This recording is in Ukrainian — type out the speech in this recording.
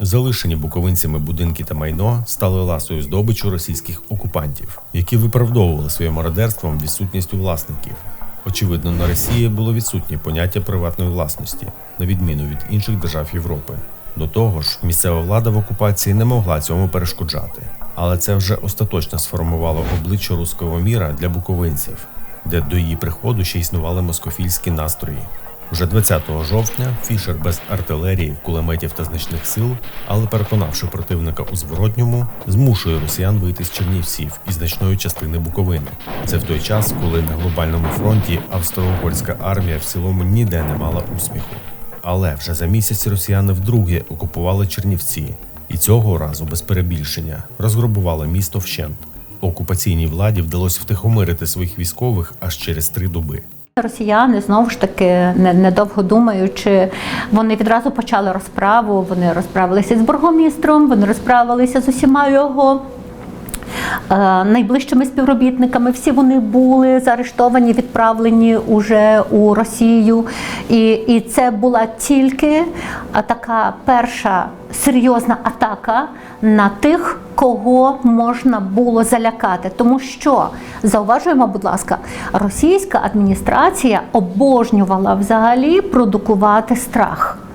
Залишені буковинцями будинки та майно стали ласою здобичу російських окупантів, які виправдовували своїм мародерством відсутністю власників. Очевидно, на Росії було відсутнє поняття приватної власності, на відміну від інших держав Європи. До того ж, місцева влада в окупації не могла цьому перешкоджати. Але це вже остаточно сформувало обличчя руського міра для буковинців, де до її приходу ще існували москофільські настрої. Вже 20 жовтня Фішер без артилерії, кулеметів та значних сил, але переконавши противника у зворотньому, змушує росіян вийти з Чернівців і значної частини Буковини. Це в той час, коли на глобальному фронті австро-угорська армія в цілому ніде не мала успіху. Але вже за місяць росіяни вдруге окупували Чернівці, і цього разу без перебільшення розграбували місто вщент. Окупаційній владі вдалося втихомирити своїх військових аж через три доби. Росіяни знову ж таки, не- недовго думаючи, вони відразу почали розправу. Вони розправилися з бургомістром, вони розправилися з усіма його. Е, Найближчими співробітниками всі вони були заарештовані, відправлені уже у Росію, і, і це була тільки така перша серйозна атака на тих, кого можна було залякати. Тому що зауважуємо, будь ласка, російська адміністрація обожнювала взагалі продукувати страх.